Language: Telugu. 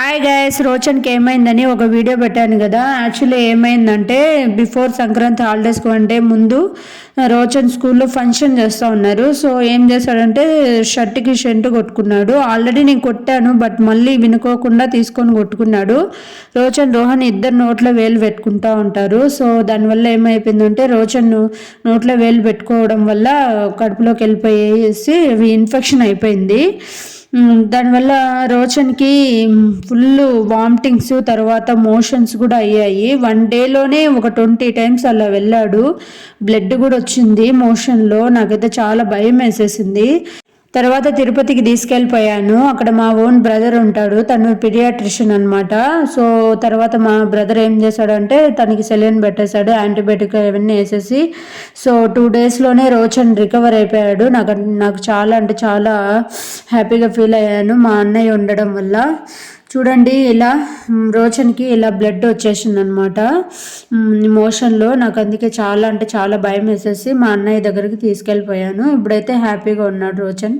హాయ్ గైస్ రోచన్కి ఏమైందని ఒక వీడియో పెట్టాను కదా. యాక్చువల్లీ ఏమైందంటే బిఫోర్ సంక్రాంతి హాలిడేస్కి వన్ డే ముందు రోచన్ స్కూల్లో ఫంక్షన్ చేస్తూ ఉన్నారు. సో ఏం చేశాడంటే షర్ట్కి షెంట్ కొట్టుకున్నాడు. ఆల్రెడీ నేను కొట్టాను బట్ మళ్ళీ వినుకోకుండా తీసుకొని కొట్టుకున్నాడు. రోచన్ రోహన్ ఇద్దరు నోట్లో వేలు పెట్టుకుంటూ ఉంటారు. సో దానివల్ల ఏమైపోయిందంటే రోచన్ నోట్లో వేలు పెట్టుకోవడం వల్ల కడుపులోకి వెళ్ళిపోయేసి ఇన్ఫెక్షన్ అయిపోయింది. దానివల్ల రోచన్కి ఫుల్ వామిటింగ్స్ తర్వాత మోషన్స్ కూడా అయ్యాయి. వన్ డేలోనే ఒక ట్వంటీ టైమ్స్ అలా వెళ్ళాడు. బ్లడ్ కూడా వచ్చింది మోషన్లో. నాకైతే చాలా భయం వేసేసింది. తర్వాత తిరుపతికి తీసుకెళ్ళిపోయాను. అక్కడ మా ఓన్ బ్రదర్ ఉంటాడు. తను పిడియాట్రిషియన్ అనమాట సో తర్వాత మా బ్రదర్ ఏం చేశాడంటే తనకి సెలైన్ పెట్టేశాడు యాంటీబయాటిక్ అవన్నీ వేసేసి. సో టూ డేస్లోనే రోచన్ రికవర్ అయిపోయాడు. నాకు నాకు చాలా అంటే చాలా హ్యాపీగా ఫీల్ అయ్యాను మా అన్నయ్య ఉండడం వల్ల. చూడండి ఇలా రోచన్కి ఇలా బ్లడ్ వచ్చేసింది అనమాట మోషన్లో నాకు అందుకే చాలా అంటే చాలా భయం వేసేసి మా అన్నయ్య దగ్గరికి తీసుకెళ్ళిపోయాను. ఇప్పుడైతే హ్యాపీగా ఉన్నాడు రోచన్